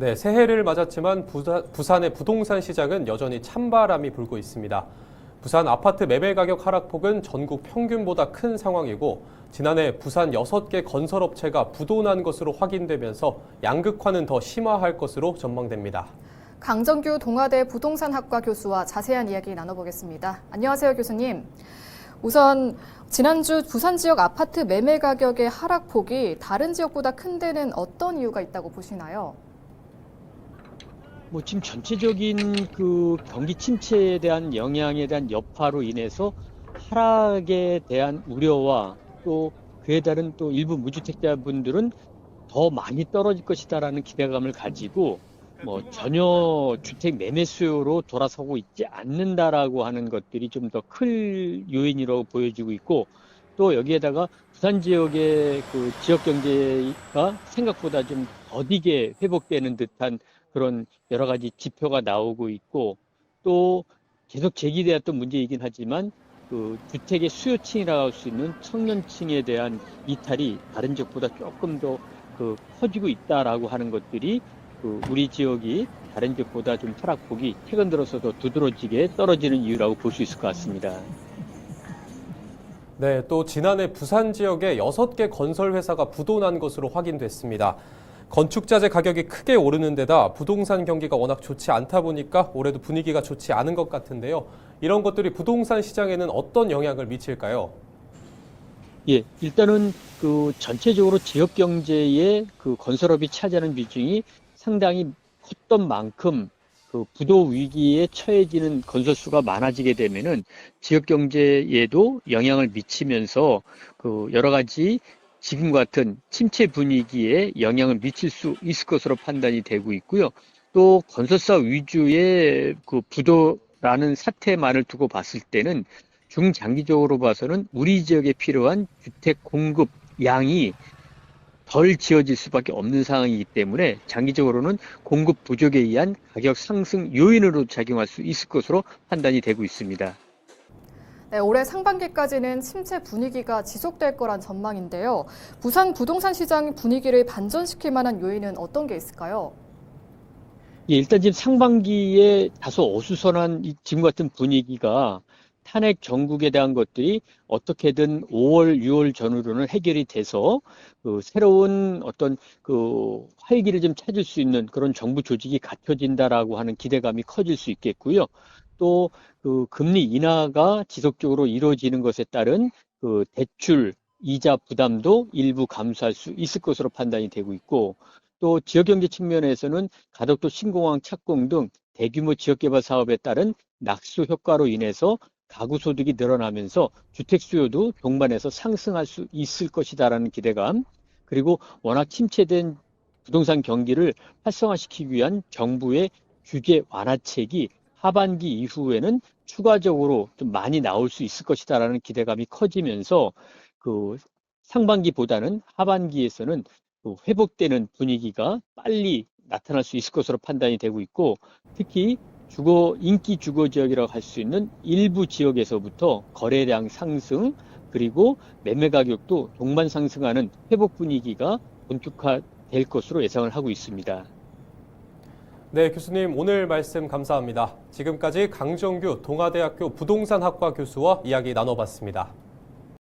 네, 새해를 맞았지만 부사- 부산 의 부동산 시장은 여전히 찬바람이 불고 있습니다. 부산 아파트 매매 가격 하락폭은 전국 평균보다 큰 상황이고 지난해 부산 6개 건설업체가 부도난 것으로 확인되면서 양극화는 더 심화할 것으로 전망됩니다. 강정규 동아대 부동산학과 교수와 자세한 이야기 나눠보겠습니다. 안녕하세요, 교수님. 우선 지난주 부산 지역 아파트 매매 가격의 하락폭이 다른 지역보다 큰 데는 어떤 이유가 있다고 보시나요? 뭐 지금 전체적인 그 경기 침체에 대한 영향에 대한 여파로 인해서 하락에 대한 우려와 또 그에 따른 또 일부 무주택자분들은 더 많이 떨어질 것이다라는 기대감을 가지고 뭐 전혀 주택 매매 수요로 돌아서고 있지 않는다라고 하는 것들이 좀 더 클 요인이라고 보여지고 있고 또 여기에다가 부산 지역의 그 지역 경제가 생각보다 좀 더디게 회복되는 듯한 그런 여러 가지 지표가 나오고 있고 또 계속 제기되었던 문제이긴 하지만 그 주택의 수요층이라고 할 수 있는 청년층에 대한 이탈이 다른 지역보다 조금 더 그 커지고 있다라고 하는 것들이 그 우리 지역이 다른 지역보다 좀 하락폭이 최근 들어서도 두드러지게 떨어지는 이유라고 볼 수 있을 것 같습니다. 네, 또 지난해 부산 지역에 6개 건설 회사가 부도난 것으로 확인됐습니다. 건축자재 가격이 크게 오르는 데다 부동산 경기가 워낙 좋지 않다 보니까 올해도 분위기가 좋지 않은 것 같은데요. 이런 것들이 부동산 시장에는 어떤 영향을 미칠까요? 예, 일단은 그 전체적으로 지역 경제의 그 건설업이 차지하는 비중이 상당히 컸던 만큼 그 부도 위기에 처해지는 건설 수가 많아지게 되면은 지역 경제에도 영향을 미치면서 그 여러 가지 지금 같은 침체 분위기에 영향을 미칠 수 있을 것으로 판단이 되고 있고요. 또 건설사 위주의 그 부도라는 사태만을 두고 봤을 때는 중장기적으로 봐서는 우리 지역에 필요한 주택 공급 양이 덜 지어질 수밖에 없는 상황이기 때문에 장기적으로는 공급 부족에 의한 가격 상승 요인으로 작용할 수 있을 것으로 판단이 되고 있습니다. 네, 올해 상반기까지는 침체 분위기가 지속될 거란 전망인데요. 부산 부동산 시장 분위기를 반전시킬 만한 요인은 어떤 게 있을까요? 예, 일단 지금 상반기에 다소 어수선한 이 지금 같은 분위기가 탄핵 정국에 대한 것들이 어떻게든 5월, 6월 전후로는 해결이 돼서 그 새로운 어떤 그 활기를 좀 찾을 수 있는 그런 정부 조직이 갖춰진다라고 하는 기대감이 커질 수 있겠고요. 또 그 금리 인하가 지속적으로 이루어지는 것에 따른 그 대출 이자 부담도 일부 감소할 수 있을 것으로 판단이 되고 있고 또 지역경제 측면에서는 가덕도 신공항 착공 등 대규모 지역개발 사업에 따른 낙수 효과로 인해서 가구 소득이 늘어나면서 주택 수요도 동반해서 상승할 수 있을 것이다라는 기대감 그리고 워낙 침체된 부동산 경기를 활성화시키기 위한 정부의 규제 완화책이 하반기 이후에는 추가적으로 좀 많이 나올 수 있을 것이다라는 기대감이 커지면서 그 상반기보다는 하반기에서는 그 회복되는 분위기가 빨리 나타날 수 있을 것으로 판단이 되고 있고 특히 주거 인기 주거 지역이라고 할 수 있는 일부 지역에서부터 거래량 상승 그리고 매매 가격도 동반 상승하는 회복 분위기가 본격화될 것으로 예상을 하고 있습니다. 네, 교수님 오늘 말씀 감사합니다. 지금까지 강정규 동아대학교 부동산학과 교수와 이야기 나눠봤습니다.